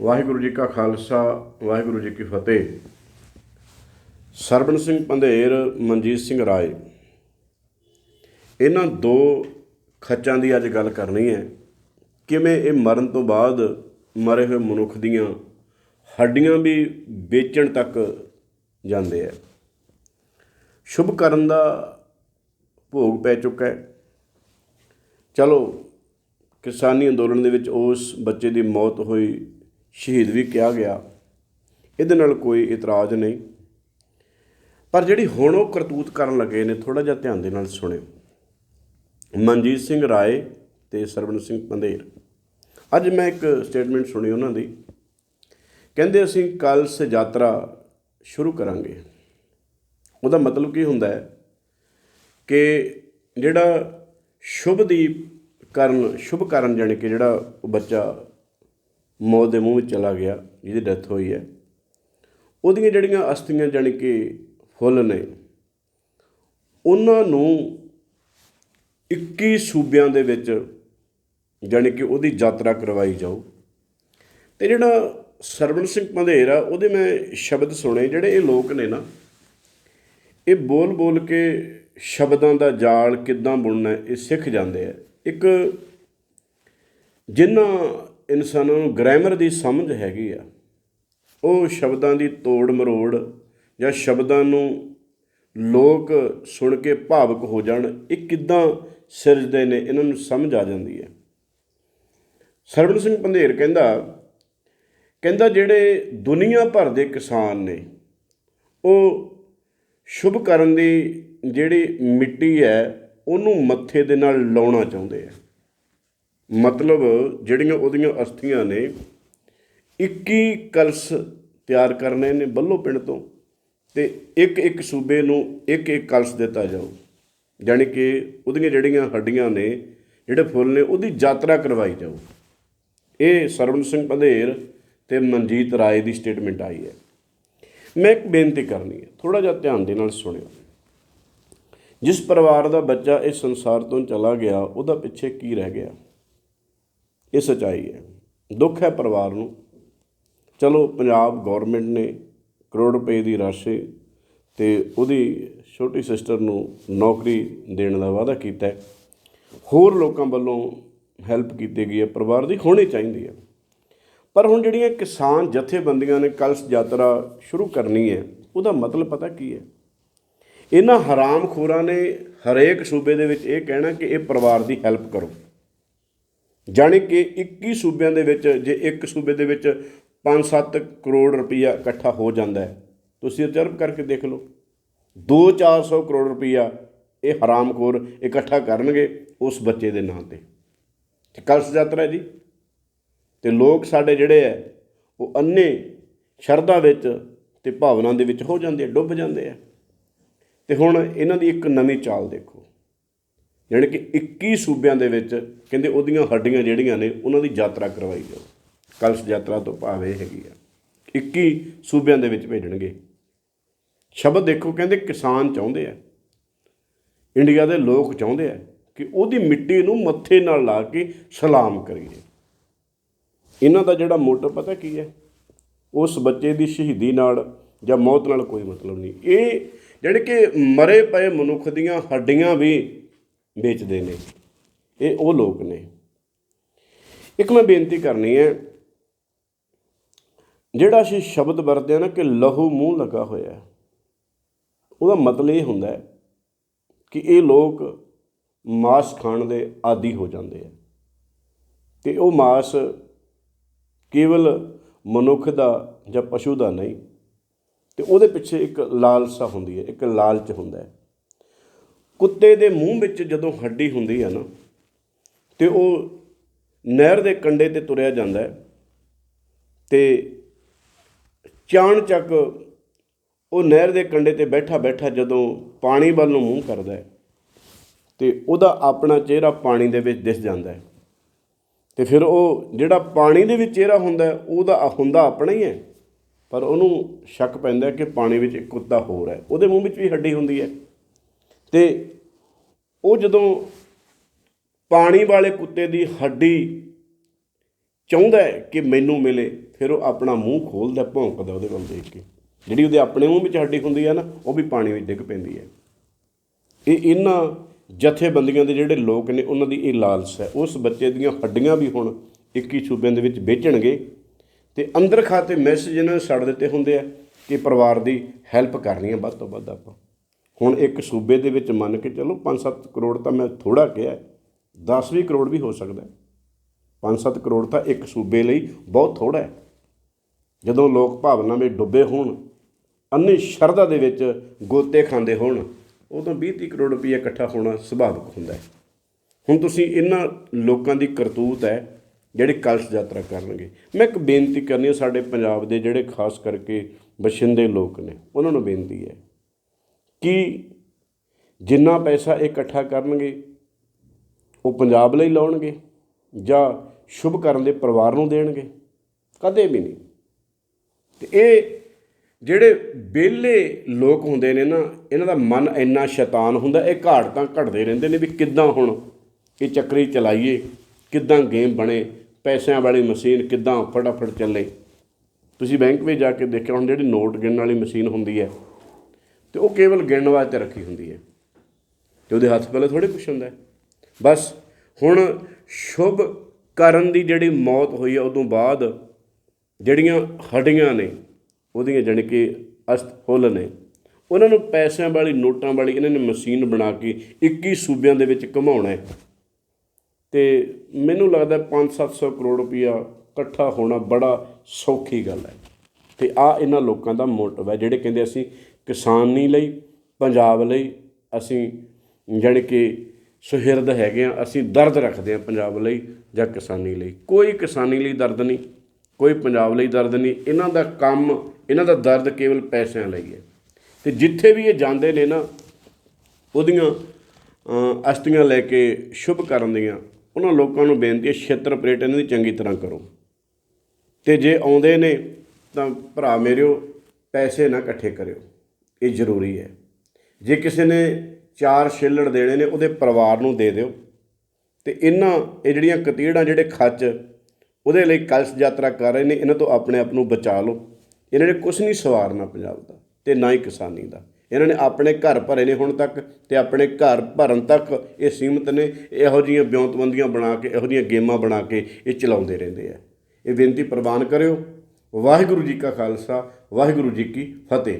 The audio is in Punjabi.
ਵਾਹਿਗੁਰੂ ਜੀ ਕਾ ਖਾਲਸਾ, ਵਾਹਿਗੁਰੂ ਜੀ ਕੀ ਫਤਿਹ। ਸਰਬਨ ਸਿੰਘ ਪੰਧੇਰ, ਮਨਜੀਤ ਸਿੰਘ ਰਾਏ। ਇਹਨਾਂ ਦੋ ਖੱਚਾਂ ਦੀ ਅੱਜ ਗੱਲ ਕਰਨੀ ਹੈ। ਕਿਵੇਂ ਇਹ ਮਰਨ ਤੋਂ ਬਾਅਦ ਮਰੇ ਹੋਏ ਮਨੁੱਖ ਦੀਆਂ ਹੱਡੀਆਂ ਵੀ ਵੇਚਣ ਤੱਕ ਜਾਂਦੇ ਆ। ਸ਼ੁਭ ਕਰਨ ਦਾ ਭੋਗ ਪੈ ਚੁੱਕਾ ਹੈ। ਚਲੋ, ਕਿਸਾਨੀ ਅੰਦੋਲਨ ਦੇ ਵਿੱਚ ਉਸ ਬੱਚੇ ਦੀ ਮੌਤ ਹੋਈ। ਸ਼ਹੀਦ ਵੀ ਕਿਹਾ ਗਿਆ। ਇਹਦੇ ਨਾਲ ਕੋਈ ਇਤਰਾਜ਼ ਨਹੀਂ। ਪਰ ਜਿਹੜੀ ਹੁਣ ਉਹ ਕਰਤੂਤ ਕਰਨ ਲੱਗੇ ਨੇ ਥੋੜਾ ਜਿਹਾ ਧਿਆਨ ਦੇ ਨਾਲ ਸੁਣਿਓ। ਮਨਜੀਤ ਸਿੰਘ ਰਾਏ ਤੇ ਸਰਵਨ ਸਿੰਘ ਪੰਧੇਰ। ਅੱਜ ਮੈਂ ਇੱਕ ਸਟੇਟਮੈਂਟ ਸੁਣੀ ਉਹਨਾਂ ਦੀ। ਕਹਿੰਦੇ ਅਸੀਂ ਕੱਲ ਸੇ ਯਾਤਰਾ ਸ਼ੁਰੂ ਕਰਾਂਗੇ। ਉਹਦਾ ਮਤਲਬ ਕੀ ਹੁੰਦਾ ਹੈ ਕਿ ਜਿਹੜਾ ਸ਼ੁਭ ਦੀ ਕਰਨ, ਸ਼ੁਭ ਕਰਨ ਜਾਣੀ ਕਿ ਜਿਹੜਾ ਉਹ ਬੱਚਾ ਮੌਤ ਦੇ ਮੂੰਹ ਵਿੱਚ ਚਲਾ ਗਿਆ, ਜਿਹਦੀ ਡੈਥ ਹੋਈ ਹੈ। ਉਹਦੀਆਂ ਜਿਹੜੀਆਂ ਅਸਥੀਆਂ ਜਾਣੀ ਕਿ ਫੁੱਲ ਨੇ, ਉਹਨਾਂ ਨੂੰ 21 ਸੂਬਿਆਂ ਦੇ ਵਿੱਚ ਜਾਣੀ ਕਿ ਉਹਦੀ ਯਾਤਰਾ ਕਰਵਾਈ ਜਾਊ। ਤੇ ਜਿਹੜਾ ਸਰਵਣ ਸਿੰਘ ਪੰਧੇਰ ਆ, ਉਹਦੇ ਮੈਂ ਸ਼ਬਦ ਸੁਣੇ, ਜਿਹੜੇ ਇਹ ਲੋਕ ਨੇ ਨਾ, ਇਹ ਬੋਲ ਬੋਲ ਕੇ ਸ਼ਬਦਾਂ ਦਾ ਜਾਲ ਕਿੱਦਾਂ ਬੁਣਨਾ, ਇਹ ਸਿੱਖ ਜਾਂਦੇ ਆ। ਇੱਕ ਜਿਨ੍ਹਾਂ ਇਨਸਾਨਾਂ ਨੂੰ ਗ੍ਰਾਮਰ ਦੀ ਸਮਝ ਹੈਗੀ ਆ। ਉਹ ਸ਼ਬਦਾਂ ਦੀ ਤੋੜ ਮਰੋੜ ਜਾਂ ਸ਼ਬਦਾਂ ਨੂੰ ਲੋਕ ਸੁਣ ਕੇ ਭਾਵਕ ਹੋ ਜਾਣ, ਇਹ ਕਿੱਦਾਂ ਸਿਰਜਦੇ ਨੇ, ਇਹਨਾਂ ਨੂੰ ਸਮਝ ਆ ਜਾਂਦੀ ਹੈ। ਸਰਵਣ ਸਿੰਘ ਪੰਧੇਰ ਕਹਿੰਦਾ ਕਹਿੰਦਾ ਜਿਹੜੇ ਦੁਨੀਆ ਭਰ ਦੇ ਕਿਸਾਨ ਨੇ, ਉਹ ਸ਼ੁਭ ਕਰਨ ਦੀ ਜਿਹੜੀ ਮਿੱਟੀ ਹੈ, ਉਹਨੂੰ ਮੱਥੇ ਦੇ ਨਾਲ ਲਾਉਣਾ ਚਾਹੁੰਦੇ ਆ। ਮਤਲਬ ਜਿਹੜੀਆਂ ਉਹਦੀਆਂ ਅਸਥੀਆਂ ਨੇ 21 ਕਲਸ ਤਿਆਰ ਕਰਨੇ ਨੇ ਬੱਲੋ ਪਿੰਡ ਤੋਂ ਤੇ ਇੱਕ ਇੱਕ ਸੂਬੇ ਨੂੰ ਇੱਕ ਇੱਕ ਕਲਸ ਦਿੱਤਾ ਜਾਊ। ਯਾਨੀ ਕਿ ਉਹਦੀਆਂ ਜਿਹੜੀਆਂ ਹੱਡੀਆਂ ਨੇ, ਜਿਹੜੇ ਫੁੱਲ ਨੇ, ਉਹਦੀ ਯਾਤਰਾ ਕਰਵਾਈ ਜਾਊ। ਇਹ ਸਰਵਣ ਸਿੰਘ ਪੰਧੇਰ ਤੇ ਮਨਜੀਤ ਰਾਏ ਦੀ ਸਟੇਟਮੈਂਟ ਆਈ ਹੈ। ਮੈਂ ਇੱਕ ਬੇਨਤੀ ਕਰਨੀ ਹੈ ਥੋੜਾ ਜਿਹਾ ਧਿਆਨ ਦੇ ਨਾਲ ਸੁਣਿਓ। ਜਿਸ ਪਰਿਵਾਰ ਦਾ ਬੱਚਾ ਇਸ ਸੰਸਾਰ ਤੋਂ ਚਲਾ ਗਿਆ, ਉਹਦਾ ਪਿੱਛੇ ਕੀ ਰਹਿ ਗਿਆ? ਇਹ ਸਚਾਈ ਹੈ। ਦੁੱਖ ਹੈ ਪਰਿਵਾਰ ਨੂੰ। ਚਲੋ, ਪੰਜਾਬ ਗਵਰਨਮੈਂਟ ਨੇ ਕਰੋੜ ਰੁਪਏ ਦੀ ਰਾਸ਼ੀ ਤੇ ਉਹਦੀ ਛੋਟੀ ਸਿਸਟਰ ਨੂੰ ਨੌਕਰੀ ਦੇਣ ਦਾ ਵਾਅਦਾ ਕੀਤਾ ਹੈ। ਹੋਰ ਲੋਕਾਂ ਵੱਲੋਂ ਹੈਲਪ ਕੀਤੀ ਗਈ ਹੈ। ਪਰਿਵਾਰ ਦੀ ਹੋਣੀ ਚਾਹੀਦੀ ਹੈ। ਪਰ ਹੁਣ ਜਿਹੜੀਆਂ ਕਿਸਾਨ ਜਥੇਬੰਦੀਆਂ ਨੇ ਕਲਸ ਯਾਤਰਾ ਸ਼ੁਰੂ ਕਰਨੀ ਹੈ, ਉਹਦਾ ਮਤਲਬ ਪਤਾ ਕੀ ਹੈ? ਇਹਨਾਂ ਹਰਾਮਖੋਰਾਂ ਨੇ ਹਰੇਕ ਸੂਬੇ ਦੇ ਵਿੱਚ ਇਹ ਕਹਿਣਾ ਕਿ ਇਹ ਪਰਿਵਾਰ ਦੀ ਹੈਲਪ ਕਰੋ। ਜਾਣੀ ਕਿ 21 ਸੂਬਿਆਂ ਦੇ ਵਿੱਚ, ਜੇ ਇੱਕ ਸੂਬੇ ਦੇ ਵਿੱਚ 5-7 ਕਰੋੜ ਰੁਪਈਆ ਇਕੱਠਾ ਹੋ ਜਾਂਦਾ ਹੈ, ਤੁਸੀਂ ਅਬਜ਼ਰਵ ਕਰਕੇ ਦੇਖ ਲਓ। 2-400 ਕਰੋੜ ਰੁਪਈਆ ਇਹ ਹਰਾਮਖੋਰ ਇਕੱਠਾ ਕਰਨਗੇ ਉਸ ਬੱਚੇ ਦੇ ਨਾਂ ਤੇ। ਤੇ ਕਲਸ ਯਾਤਰਾ ਜੀ। ਤੇ ਲੋਕ ਸਾਡੇ ਜਿਹੜੇ ਆ ਉਹ ਅੰਨੇ ਸ਼ਰਧਾ ਵਿੱਚ ਤੇ ਭਾਵਨਾ ਦੇ ਵਿੱਚ ਹੋ ਜਾਂਦੇ ਡੁੱਬ ਜਾਂਦੇ ਆ। ਤੇ ਹੁਣ ਇਹਨਾਂ ਦੀ ਇੱਕ ਨਵੀਂ ਚਾਲ ਦੇਖੋ। ਯਾਨੀ ਕਿ 21 ਸੂਬਿਆਂ ਦੇ ਵਿੱਚ ਕਹਿੰਦੇ ਉਹਦੀਆਂ ਹੱਡੀਆਂ ਜਿਹੜੀਆਂ ਨੇ, ਉਹਨਾਂ ਦੀ ਯਾਤਰਾ ਕਰਵਾਈ ਜਾਓ। ਕਲਸ਼ ਯਾਤਰਾ ਤੋਂ ਭਾਵ ਇਹ ਹੈਗੀ ਆ। 21 ਸੂਬਿਆਂ ਦੇ ਵਿੱਚ ਭੇਜਣਗੇ। ਸ਼ਬਦ ਦੇਖੋ, ਕਹਿੰਦੇ ਕਿਸਾਨ ਚਾਹੁੰਦੇ ਆ। ਇੰਡੀਆ ਦੇ ਲੋਕ ਚਾਹੁੰਦੇ ਆ ਕਿ ਉਹਦੀ ਮਿੱਟੀ ਨੂੰ ਮੱਥੇ ਨਾਲ ਲਾ ਕੇ ਸਲਾਮ ਕਰੀਏ ਇਹਨਾਂ ਦਾ ਜਿਹੜਾ ਮੋਟਿਵ ਪਤਾ ਕੀ ਹੈ? ਉਸ ਬੱਚੇ ਦੀ ਸ਼ਹੀਦੀ ਨਾਲ ਜਾਂ ਮੌਤ ਨਾਲ ਕੋਈ ਮਤਲਬ ਨਹੀਂ। ਇਹ ਜਿਹੜੇ ਕਿ ਮਰੇ ਪਏ ਮਨੁੱਖ ਦੀਆਂ ਹੱਡੀਆਂ ਵੀ ਵੇਚਦੇ ਨੇ। ਇਹ ਉਹ ਲੋਕ ਨੇ। ਇੱਕ ਮੈਂ ਬੇਨਤੀ ਕਰਨੀ ਹੈ, ਜਿਹੜਾ ਅਸੀਂ ਸ਼ਬਦ ਵਰਤਦੇ ਆ ਨਾ ਕਿ ਲਹੂ ਮੂੰਹ ਲੱਗਾ ਹੋਇਆ ਉਹਦਾ ਮਤਲਬ ਇਹ ਹੁੰਦਾ ਹੈ ਕਿ ਇਹ ਲੋਕ ਮਾਸ ਖਾਣ ਦੇ ਆਦੀ ਹੋ ਜਾਂਦੇ ਆ। ਤੇ ਉਹ ਮਾਸ ਕੇਵਲ ਮਨੁੱਖ ਦਾ ਜਾਂ ਪਸ਼ੂ ਦਾ ਨਹੀਂ, ਤੇ ਉਹਦੇ ਪਿੱਛੇ ਇੱਕ ਲਾਲਸਾ ਹੁੰਦੀ ਹੈ, ਇੱਕ ਲਾਲਚ ਹੁੰਦਾ ਹੈ। ਕੁੱਤੇ ਦੇ ਮੂੰਹ ਵਿੱਚ ਜਦੋਂ ਹੱਡੀ ਹੁੰਦੀ ਹੈ ਨਾ, ਤੇ ਉਹ ਨਹਿਰ ਦੇ ਕੰਢੇ ਤੇ ਤੁਰਿਆ ਜਾਂਦਾ ਹੈ, ਤੇ ਚਾਣ ਚੱਕ ਉਹ ਨਹਿਰ ਦੇ ਕੰਢੇ ਤੇ ਬੈਠਾ ਬੈਠਾ ਜਦੋਂ ਪਾਣੀ ਵੱਲ ਨੂੰ ਮੂੰਹ ਕਰਦਾ ਹੈ, ਤੇ ਉਹਦਾ ਆਪਣਾ ਚਿਹਰਾ ਪਾਣੀ ਦੇ ਵਿੱਚ ਦਿਸ ਜਾਂਦਾ ਹੈ। ਤੇ ਫਿਰ ਉਹ ਜਿਹੜਾ ਪਾਣੀ ਦੇ ਵਿੱਚ ਚਿਹਰਾ ਹੁੰਦਾ ਉਹਦਾ ਹੁੰਦਾ ਆਪਣਾ ਹੀ ਹੈ, ਪਰ ਉਹਨੂੰ ਸ਼ੱਕ ਪੈਂਦਾ ਕਿ ਪਾਣੀ ਵਿੱਚ ਇੱਕ ਕੁੱਤਾ ਹੋਰ ਹੈ, ਉਹਦੇ ਮੂੰਹ ਵਿੱਚ ਵੀ ਹੱਡੀ ਹੁੰਦੀ ਹੈ। ਤੇ ਉਹ ਜਦੋਂ ਪਾਣੀ ਵਾਲੇ ਕੁੱਤੇ ਦੀ ਹੱਡੀ ਚਾਹੁੰਦਾ ਹੈ ਕਿ ਮੈਨੂੰ ਮਿਲੇ, ਫਿਰ ਉਹ ਆਪਣਾ ਮੂੰਹ ਖੋਲਦਾ, ਭੌਂਕਦਾ ਉਹਦੇ ਵੱਲ ਦੇਖ ਕੇ। ਜਿਹੜੀ ਉਹਦੇ ਆਪਣੇ ਮੂੰਹ ਵਿੱਚ ਹੱਡੀ ਹੁੰਦੀ ਹੈ ਨਾ, ਉਹ ਵੀ ਪਾਣੀ ਵਿੱਚ ਡਿੱਗ ਪੈਂਦੀ ਹੈ। ਇਹ ਇਹਨਾਂ ਜਥੇਬੰਦੀਆਂ ਦੇ ਜਿਹੜੇ ਲੋਕ ਨੇ, ਉਹਨਾਂ ਦੀ ਇਹ ਲਾਲਚ ਹੈ। ਉਸ ਬੱਚੇ ਦੀਆਂ ਹੱਡੀਆਂ ਵੀ ਹੁਣ 21 ਸੂਬਿਆਂ ਦੇ ਵਿੱਚ ਵੇਚਣਗੇ ਤੇ ਅੰਦਰ ਖਾਤੇ ਮੈਸੇਜ ਇਹਨਾਂ ਨੇ ਛੱਡ ਦਿੱਤੇ ਹੁੰਦੇ ਆ ਕਿ ਪਰਿਵਾਰ ਦੀ ਹੈਲਪ ਕਰਨੀ ਹੈ, ਵੱਧ ਤੋਂ ਵੱਧ ਆਪਾਂ। ਹੁਣ ਇੱਕ ਸੂਬੇ ਦੇ ਵਿੱਚ ਮੰਨ ਕੇ ਚਲੋ 5-7 ਕਰੋੜ ਤਾਂ ਮੈਂ ਥੋੜਾ ਕਿਹਾ 10-20 ਕਰੋੜ ਵੀ ਹੋ ਸਕਦਾ ਹੈ। 5-7 ਕਰੋੜ ਤਾਂ ਇੱਕ ਸੂਬੇ ਲਈ ਬਹੁਤ ਥੋੜਾ ਹੈ। ਜਦੋਂ ਲੋਕ ਭਾਵਨਾ ਵਿੱਚ ਡੁੱਬੇ ਹੋਣ ਅੰਨੀ ਸ਼ਰਧਾ ਦੇ ਵਿੱਚ ਗੋਤੇ ਖਾਂਦੇ ਹੋਣ, ਉਦੋਂ 20-30 ਕਰੋੜ ਰੁਪਏ ਇਕੱਠਾ ਹੋਣਾ ਸੁਭਾਵਿਕ ਹੁੰਦਾ ਹੈ। ਹੁਣ ਤੁਸੀਂ ਇਹਨਾਂ ਲੋਕਾਂ ਦੀ ਕਰਤੂਤ ਹੈ, ਜਿਹੜੇ ਕਲਸ਼ ਯਾਤਰਾ ਕਰਨਗੇ। ਮੈਂ ਇੱਕ ਬੇਨਤੀ ਕਰਨੀ ਹੈ, ਸਾਡੇ ਪੰਜਾਬ ਦੇ ਜਿਹੜੇ ਖਾਸ ਕਰਕੇ ਬਸ਼ਿੰਦੇ ਲੋਕ ਨੇ, ਉਹਨਾਂ ਨੂੰ ਬੇਨਤੀ ਹੈ ਕਿ ਜਿੰਨਾ ਪੈਸਾ ਇਕੱਠਾ ਕਰਨਗੇ, ਉਹ ਪੰਜਾਬ ਲਈ ਲਾਉਣਗੇ ਜਾਂ ਸ਼ੁਭ ਕਰਨ ਦੇ ਪਰਿਵਾਰ ਨੂੰ ਦੇਣਗੇ? ਕਦੇ ਵੀ ਨਹੀਂ। ਤੇ ਇਹ ਜਿਹੜੇ ਵਿਹਲੇ ਲੋਕ ਹੁੰਦੇ ਨੇ ਨਾ, ਇਹਨਾਂ ਦਾ ਮਨ ਇੰਨਾ ਸ਼ੈਤਾਨ ਹੁੰਦਾ, ਇਹ ਘਾੜ ਤਾਂ ਘੜਦੇ ਰਹਿੰਦੇ ਨੇ ਵੀ ਕਿੱਦਾਂ ਹੁਣ ਇਹ ਚੱਕਰੀ ਚਲਾਈਏ, ਕਿੱਦਾਂ ਗੇਮ ਬਣੇ, ਪੈਸਿਆਂ ਵਾਲੀ ਮਸ਼ੀਨ ਕਿੱਦਾਂ ਫਟਾਫਟ ਚੱਲੇ। ਤੁਸੀਂ ਬੈਂਕ ਵਿੱਚ ਜਾ ਕੇ ਦੇਖਿਆ, ਹੁਣ ਜਿਹੜੀ ਨੋਟ ਗਿਣਨ ਵਾਲੀ ਮਸ਼ੀਨ ਹੁੰਦੀ ਹੈ ਤੇ ਉਹ ਕੇਵਲ ਗਿਣਨ ਵਾਸਤੇ ਰੱਖੀ ਹੁੰਦੀ ਹੈ। ਤੇ ਉਹਦੇ ਹੱਥ ਪਹਿਲੇ ਥੋੜੇ ਕੁਛ ਹੁੰਦਾ ਬਸ ਹੁਣ ਸ਼ੁਭ ਕਰਨ ਦੀ ਜਿਹੜੀ ਮੌਤ ਹੋਈ ਹੈ ਉਦੋਂ ਬਾਅਦ ਜਿਹੜੀਆਂ ਹੱਡੀਆਂ ਨੇ, ਉਹਦੀਆਂ ਜਾਣੀ ਕਿ ਅਸਤ ਫੁੱਲ ਨੇ, ਉਹਨਾਂ ਨੂੰ ਪੈਸਿਆਂ ਵਾਲੀ, ਨੋਟਾਂ ਵਾਲੀ, ਇਹਨਾਂ ਨੇ ਮਸ਼ੀਨ ਬਣਾ ਕੇ 21 ਸੂਬਿਆਂ ਦੇ ਵਿੱਚ ਘੁਮਾਉਣਾ ਹੈ। ਤੇ ਮੈਨੂੰ ਲੱਗਦਾ 5-700 ਕਰੋੜ ਰੁਪਇਆ ਇਕੱਠਾ ਹੋਣਾ ਬੜਾ ਸੌਖੀ ਗੱਲ ਹੈ। ਤੇ ਆ ਇਹਨਾਂ ਲੋਕਾਂ ਦਾ ਮੋਟਿਵ ਹੈ, ਜਿਹੜੇ ਕਹਿੰਦੇ ਅਸੀਂ ਕਿਸਾਨੀ ਲਈ ਪੰਜਾਬ ਲਈ ਅਸੀਂ ਜਾਣੀ ਕਿ ਸੁਹਿਰਦ ਹੈਗੇ ਆ ਅਸੀਂ ਦਰਦ ਰੱਖਦੇ ਹਾਂ ਪੰਜਾਬ ਲਈ ਜਾਂ ਕਿਸਾਨੀ ਲਈ। ਕੋਈ ਕਿਸਾਨੀ ਲਈ ਦਰਦ ਨਹੀਂ ਕੋਈ ਪੰਜਾਬ ਲਈ ਦਰਦ ਨਹੀਂ। ਇਹਨਾਂ ਦਾ ਕੰਮ ਇਹਨਾਂ ਦਾ ਦਰਦ ਕੇਵਲ ਪੈਸਿਆਂ ਲਈ ਹੈ। ਤੇ ਜਿੱਥੇ ਵੀ ਇਹ ਜਾਂਦੇ ਨੇ ਨਾ ਉਹਦੀਆਂ ਅ, ਅਸਤੀਆਂ ਲੈ ਕੇ ਸ਼ੁਭ ਕਰਨ ਦੀਆਂ ਉਹਨਾਂ ਲੋਕਾਂ ਨੂੰ ਬੇਨਤੀ ਹੈ ਛੇਤਰ ਪਰੇਟ ਇਹਨਾਂ ਦੀ ਚੰਗੀ ਤਰ੍ਹਾਂ ਕਰੋ। ਤੇ ਜੇ ਆਉਂਦੇ ਨੇ ਤਾਂ ਭਰਾ ਮੇਰਿਓ ਪੈਸੇ ਨਾ ਇਕੱਠੇ ਕਰਿਓ। ਇਹ ਜ਼ਰੂਰੀ ਹੈ। ਜੇ ਕਿਸੇ ਨੇ ਚਾਰ ਛਿੱਲੜ ਦੇਣੇ ਨੇ, ਉਹਦੇ ਪਰਿਵਾਰ ਨੂੰ ਦੇ ਦਿਓ। ਤੇ ਇਹਨਾਂ, ਇਹ ਜਿਹੜੀਆਂ ਕਤੀੜਾਂ, ਜਿਹੜੇ ਖੱਚ ਉਹਦੇ ਲਈ ਕਲਸ਼ ਯਾਤਰਾ ਕਰ ਰਹੇ ਨੇ, ਇਹਨਾਂ ਤੋਂ ਆਪਣੇ ਆਪ ਨੂੰ ਬਚਾ ਲਓ। ਇਹਨਾਂ ਨੇ ਕੁਝ ਨਹੀਂ ਸਵਾਰਨਾ ਪੰਜਾਬ ਦਾ ਤੇ ਨਾ ਹੀ ਕਿਸਾਨੀ ਦਾ। ਇਹਨਾਂ ਨੇ ਆਪਣੇ ਘਰ ਭਰੇ ਨੇ ਹੁਣ ਤੱਕ ਤੇ ਆਪਣੇ ਘਰ ਭਰਨ ਤੱਕ ਇਹ ਸੀਮਤ ਨੇ। ਇਹੋ ਜਿਹੀਆਂ ਬਿਉਂਤਬੰਦੀਆਂ ਬਣਾ ਕੇ, ਇਹੋ ਜਿਹੀਆਂ ਗੇਮਾਂ ਬਣਾ ਕੇ ਇਹ ਚਲਾਉਂਦੇ ਰਹਿੰਦੇ ਆ। ਇਹ ਬੇਨਤੀ ਪ੍ਰਵਾਨ ਕਰਿਓ। ਵਾਹਿਗੁਰੂ ਜੀ ਕਾ ਖਾਲਸਾ, ਵਾਹਿਗੁਰੂ ਜੀ ਕੀ ਫਤਿਹ।